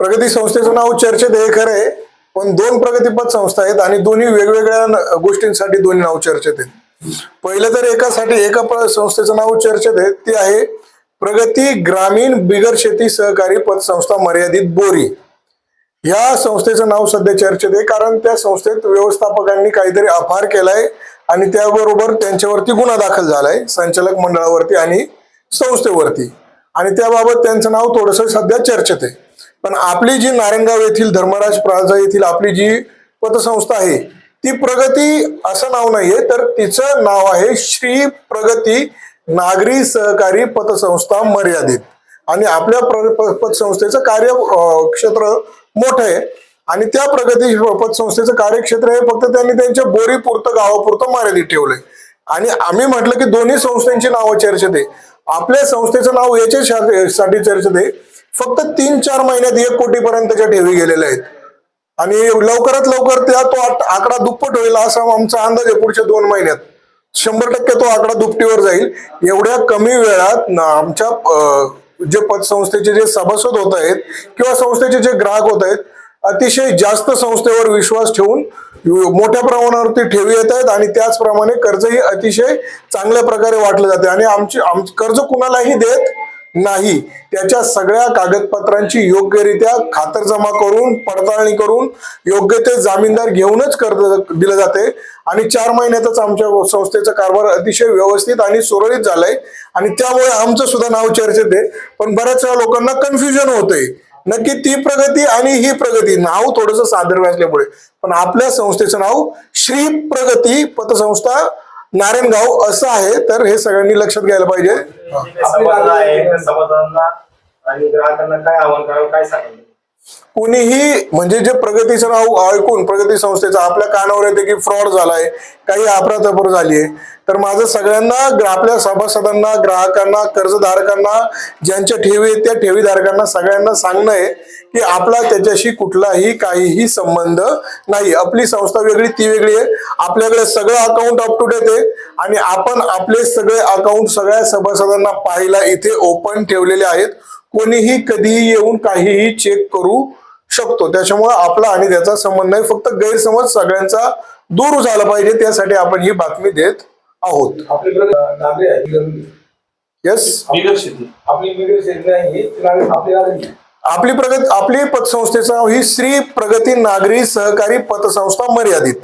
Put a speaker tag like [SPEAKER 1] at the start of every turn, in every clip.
[SPEAKER 1] प्रगती संस्थेचं नाव चर्चेत आहे. हे खरं आहे पण दोन प्रगतीपद संस्था आहेत आणि दोन्ही वेगवेगळ्या गोष्टींसाठी दोन्ही नाव चर्चेत आहेत. पहिलं तर एकासाठी एका संस्थेचं नाव चर्चेत आहे ती आहे प्रगती ग्रामीण बिगर शेती सहकारी पतसंस्था मर्यादित बोरी. या संस्थेचं नाव सध्या चर्चेत आहे कारण त्या संस्थेत व्यवस्थापकांनी काहीतरी अपहार केलाय आणि त्याबरोबर त्यांच्यावरती गुन्हा दाखल झालाय संचालक मंडळावरती आणि संस्थेवरती. आणि त्याबाबत त्यांचं नाव थोडंसं सध्या चर्चेत आहे. पण आपली जी नारायणगाव येथील धर्मराज प्लाझा येथील आपली जी पतसंस्था आहे ती प्रगती असं नाव नाहीये तर तिचं नाव आहे श्री प्रगती नागरी सहकारी पतसंस्था मर्यादित. आणि आपल्या पतसंस्थेचं कार्य क्षेत्र मोठं आहे. आणि त्या प्रगती पतसंस्थेचं कार्यक्षेत्र हे फक्त त्यांनी त्यांच्या बोरीपुरतं गावापुरतं मर्यादित ठेवलंय. आणि आम्ही म्हटलं की दोन्ही संस्थांची नावं चर्चेत आहे. आपल्या संस्थेचं नाव याच्यासाठी चर्चेत आहे. फक्त तीन चार महिन्यात एक कोटीपर्यंतच्या ठेवी गेलेल्या आहेत. आणि लवकरात लवकर त्या तो आकडा दुप्पट होईल असा आमचा अंदाज आहे पुढच्या दोन महिन्यात. शंभर टक्के तो आकडा दुपटीवर जाईल. एवढ्या कमी वेळात आमच्या जे पतसंस्थेचे जे सभासद होत आहेत किंवा संस्थेचे जे ग्राहक होत आहेत अतिशय जास्त संस्थेवर विश्वास ठेवून मोठ्या प्रमाणावरती ठेवी येत आहेत आणि त्याचप्रमाणे कर्जही अतिशय चांगल्या प्रकारे वाटलं जाते. आणि आमची आम कर्ज कुणालाही देत नाही. त्याच्या सगळ्या कागदपत्रांची योग्यरित्या खातरजमा करून पडताळणी करून योग्य ते जामीनदार घेऊनच कर्ज दिलं जाते. आणि चार महिन्यातच आमच्या संस्थेचा कारभार अतिशय व्यवस्थित आणि सुरळीत झालाय. आणि त्यामुळे आमचं सुद्धा नाव चर्चेत आहे. पण बऱ्याच वेळा लोकांना कन्फ्युजन होतंय. नक्की ती प्रगती आणि ही प्रगती नाव थोडंसं सादर असल्यामुळे पण आपल्या संस्थेचं नाव श्री प्रगती पतसंस्था नारायणगाव असं आहे. तर हे सगळ्यांनी लक्षात घ्यायला पाहिजे.
[SPEAKER 2] सभासद आहे त्या आणि ग्राहकांना काय आव्हान करावं काय सांगाल?
[SPEAKER 1] कुणीही म्हणजे जे प्रगतीचं नाव ऐकून प्रगती संस्थेचा आपल्या कानावर येते की फ्रॉड झालाय काही अफरातफर झालीये. तर माझं सगळ्यांना आपल्या सभासदांना ग्राहकांना कर्जधारकांना ज्यांच्या ठेवी आहेत त्या ठेवीधारकांना सगळ्यांना सांगणं आहे की आपला त्याच्याशी कुठलाही काहीही संबंध नाही. आपली संस्था वेगळी ती वेगळी आहे. आपल्याकडे सगळं अकाउंट अप टू डेट आहे. आणि आपण आपले सगळे अकाउंट सगळ्या सभासदांना पाहायला इथे ओपन ठेवलेले आहेत. कोणीही कधीही येऊन काहीही चेक करू शकतो. त्याच्यामुळे आपला आणि त्याचा संबंध नाही फक्त गैरसमज सगळ्यांचा दूर झाला पाहिजे त्यासाठी आपण ही बातमी देत आहोत. येस आपली प्रगती आपली पतसंस्थेचं नाव ही श्री प्रगती नागरी सहकारी पतसंस्था मर्यादित.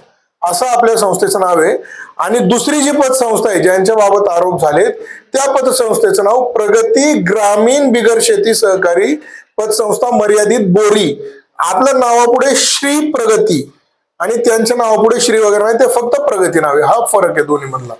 [SPEAKER 1] असं आपल्या संस्थेचं नाव आहे. आणि दुसरी जी पतसंस्था आहे ज्यांच्या बाबत आरोप झालेत त्या पतसंस्थेचं नाव प्रगती ग्रामीण बिगर शेती सहकारी पतसंस्था मर्यादित बोरी. आपल्या नावापुढे श्री प्रगती आणि त्यांच्या नावापुढे श्री वगैरे नाही ते फक्त प्रगती नाव आहे. हा फरक आहे दोन्ही मधला